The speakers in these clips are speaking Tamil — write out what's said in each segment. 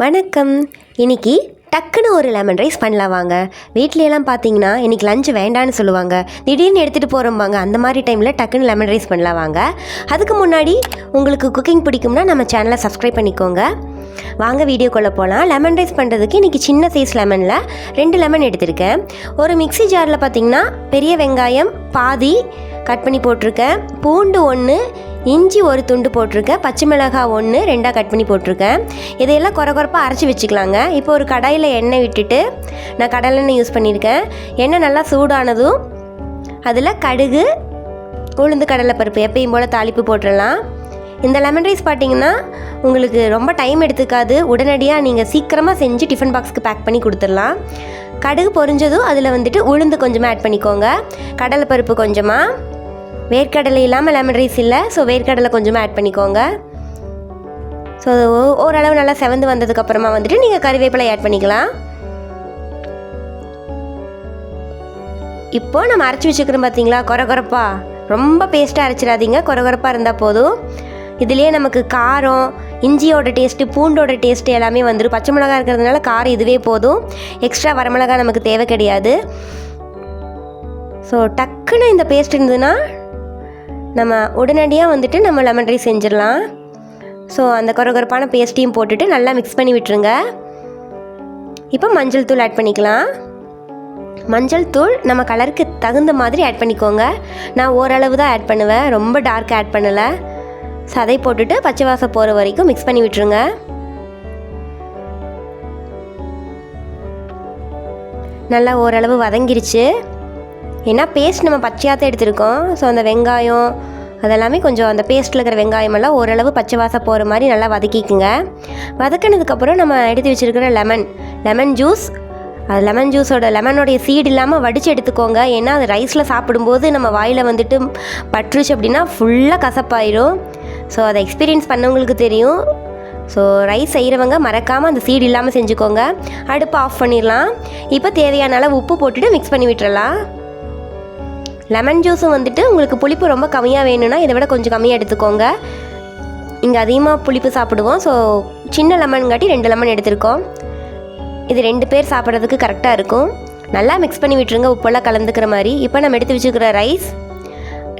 வணக்கம். இன்னைக்கு டக்குன்னு ஒரு லெமன் ரைஸ் பண்ணலாம் வாங்க. வீட்லையெல்லாம் பார்த்தீங்கன்னா இன்றைக்கி லஞ்ச் வேண்டான்னு சொல்லுவாங்க. திடீர்னு எடுத்துகிட்டு போகிறோம்பாங்க அந்த மாதிரி டைமில் டக்குன்னு லெமன் ரைஸ் பண்ணலாம் வாங்க. அதுக்கு முன்னாடி உங்களுக்கு குக்கிங் பிடிக்கும்னா நம்ம சேனலை சப்ஸ்கிரைப் பண்ணிக்கோங்க. வாங்க வீடியோக்குள்ளே போகலாம் லெமன் ரைஸ் பண்ணுறதுக்கு இன்றைக்கி சின்ன சைஸ் லெமனில் ரெண்டு லெமன் எடுத்திருக்கேன். ஒரு மிக்ஸி ஜாரில் பார்த்தீங்கன்னா பெரிய வெங்காயம் பாதி கட் பண்ணி போட்டிருக்கேன். பூண்டு ஒன்று இஞ்சி ஒரு துண்டு போட்டிருக்கேன் பச்சை மிளகாய் ஒன்று ரெண்டாக கட் பண்ணி போட்டிருக்கேன். இதையெல்லாம் குறை குறைப்பாக அரைச்சி வச்சுக்கலாங்க. இப்போ ஒரு கடாயில் எண்ணெய் விட்டுட்டு நான் கடலெண்ணெய் யூஸ் பண்ணியிருக்கேன். எண்ணெய் நல்லா சூடானதும் அதில் கடுகு உளுந்து கடலைப்பருப்பு எப்பயும் போல் தாளிப்பு போட்டுடலாம். இந்த லெமன் ரைஸ் பார்த்தீங்கன்னா உங்களுக்கு ரொம்ப டைம் எடுத்துக்காது. உடனடியாக நீங்கள் சீக்கிரமாக செஞ்சு டிஃபன் பாக்ஸ்க்கு பேக் பண்ணி கொடுத்துடலாம். கடுகு பொரிஞ்சதும் அதில் வந்துட்டு உளுந்து கொஞ்சமாக ஆட் பண்ணிக்கோங்க. கடலைப்பருப்பு கொஞ்சமாக வேர்க்கடலை இல்லாமல் லெமன் ரைஸ் இல்லை. ஸோ வேர்க்கடலை கொஞ்சமாக ஆட் பண்ணிக்கோங்க. ஸோ ஓரளவு நல்லா செவந்து வந்ததுக்கப்புறமா வந்துட்டு நீங்கள் கறிவேப்பிலை ஆட் பண்ணிக்கலாம். இப்போ நம்ம அரைச்சி வச்சுக்கிறோம் பார்த்தீங்களா கொர கொரப்பா ரொம்ப பேஸ்ட்டாக அரைச்சிடாதீங்க. கொர கொரப்பாக இருந்தால் போதும். இதுலேயே நமக்கு காரம் இஞ்சியோட டேஸ்ட்டு பூண்டோட டேஸ்ட்டு எல்லாமே வந்துடும் பச்சை மிளகா இருக்கிறதுனால காரம் இதுவே போதும். எக்ஸ்ட்ரா வரமிளகா நமக்கு தேவை கிடையாது. ஸோ டக்குன்னு இந்த பேஸ்ட் இருந்ததுன்னா நம்ம உடனடியாக வந்துட்டு நம்ம லெமன் ரைஸ் செஞ்சிடலாம். ஸோ அந்த கொரகொரப்பான பேஸ்ட்டையும் போட்டுட்டு நல்லா மிக்ஸ் பண்ணி விட்டுருங்க. இப்போ மஞ்சள் தூள் ஆட் பண்ணிக்கலாம். மஞ்சள் தூள் நம்ம கலருக்கு தகுந்த மாதிரி ஆட் பண்ணிக்கோங்க. நான் ஓரளவு தான் ஆட் பண்ணுவேன். ரொம்ப டார்க் ஆட் பண்ணலை. ஸோ அதை போட்டுட்டு பச்சை வாசம் போகிற வரைக்கும் மிக்ஸ் பண்ணி விட்டுருங்க. நல்லா ஓரளவு வதங்கிருச்சு. ஏன்னா பேஸ்ட் நம்ம பச்சையாக தான் எடுத்திருக்கோம். ஸோ அந்த வெங்காயம் அதெல்லாமே கொஞ்சம் அந்த பேஸ்ட்டில் இருக்கிற வெங்காயமெல்லாம் ஓரளவு பச்சை வாசம் போகிற மாதிரி நல்லா வதக்கிக்குங்க. வதக்கினதுக்கப்புறம் நம்ம எடுத்து வச்சுருக்கிற லெமன் லெமன் ஜூஸ் அது லெமன் ஜூஸோட லெமனோடைய சீடு இல்லாமல் வடித்து எடுத்துக்கோங்க. ஏன்னா அது ரைஸில் சாப்பிடும்போது நம்ம வாயில் வந்துட்டு பற்றுச்சு அப்படின்னா ஃபுல்லாக கசப்பாயிரும். ஸோ அதை எக்ஸ்பீரியன்ஸ் பண்ணவங்களுக்கு தெரியும். ஸோ ரைஸ் செய்கிறவங்க மறக்காமல் அந்த சீடு இல்லாமல் செஞ்சுக்கோங்க. அடுப்பு ஆஃப் பண்ணிடலாம். இப்போ தேவையான அளவு உப்பு போட்டுட்டு மிக்ஸ் பண்ணி விட்டுறலாம். லெமன் ஜூஸும் வந்துட்டு உங்களுக்கு புளிப்பு ரொம்ப கம்மியாக வேணும்னா இதை விட கொஞ்சம் கம்மியாக எடுத்துக்கோங்க. இங்கே அதிகமாக புளிப்பு சாப்பிடுவோம். ஸோ சின்ன லெமன் காட்டி ரெண்டு லெமன் எடுத்திருக்கோம். இது ரெண்டு பேர் சாப்பிட்றதுக்கு கரெக்டாக இருக்கும். நல்லா மிக்ஸ் பண்ணி விட்டுருங்க. உப்பெல்லாம் கலந்துக்கிற மாதிரி. இப்போ நம்ம எடுத்து வச்சுக்கிற ரைஸ்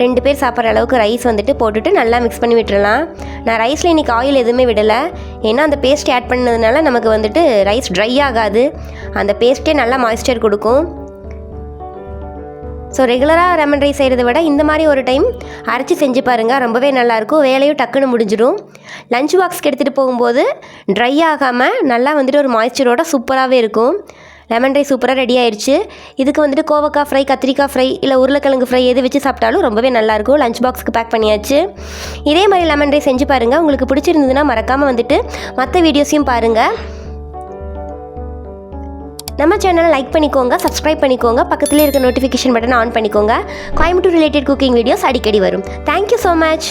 ரெண்டு பேர் சாப்பிட்ற அளவுக்கு ரைஸ் வந்துட்டு போட்டுட்டு நல்லா மிக்ஸ் பண்ணி விட்டுறலாம். நான் ரைஸில் இன்றைக்கி ஆயில் எதுவுமே விடலை. ஏன்னா அந்த பேஸ்ட் ஆட் பண்ணதுனால நமக்கு வந்துட்டு ரைஸ் ட்ரை ஆகாது. அந்த பேஸ்ட்டே நல்லா மாய்ஸ்சர் கொடுக்கும். ஸோ ரெகுலராக லெமன் ரைஸ் செய்கிறத விட இந்த மாதிரி ஒரு டைம் அரைச்சி செஞ்சு பாருங்கள் ரொம்பவே நல்லாயிருக்கும். வேலையும் டக்குன்னு முடிஞ்சிடும். லஞ்ச் பாக்ஸ்க்கு எடுத்துகிட்டு போகும்போது ட்ரை ஆகாமல் நல்லா வந்துட்டு ஒரு மாய்ச்சரோட சூப்பராகவே இருக்கும். லெமன் ரைஸ் சூப்பராக ரெடி ஆயிடுச்சு இதுக்கு வந்துட்டு கோவக்காய் ஃப்ரை கத்திரிக்காய் ஃப்ரை இல்லை உருளைக்கிழங்கு ஃப்ரை எது வச்சு சாப்பிட்டாலும் ரொம்பவே நல்லாயிருக்கும். லஞ்ச் பாக்ஸ்க்கு பேக் பண்ணியாச்சு. இதே மாதிரி லெமன் ரைஸ் செஞ்சு பாருங்கள் உங்களுக்கு பிடிச்சிருந்ததுன்னா மறக்காமல் வந்துட்டு மற்ற வீடியோஸையும் பாருங்கள் நம்ம சேனலை லைக் பண்ணிக்கோங்க சப்ஸ்கிரைப் பண்ணிக்கோங்க பக்கத்துலேயே இருக்க நோட்டிஃபிகேஷன் பட்டனை ஆன் பண்ணிக்கோங்க. கோயம்புத்தூர் ரிலேட்டட் குக்கிங் வீடியோஸ் அடிக்கடி வரும். Thank you so much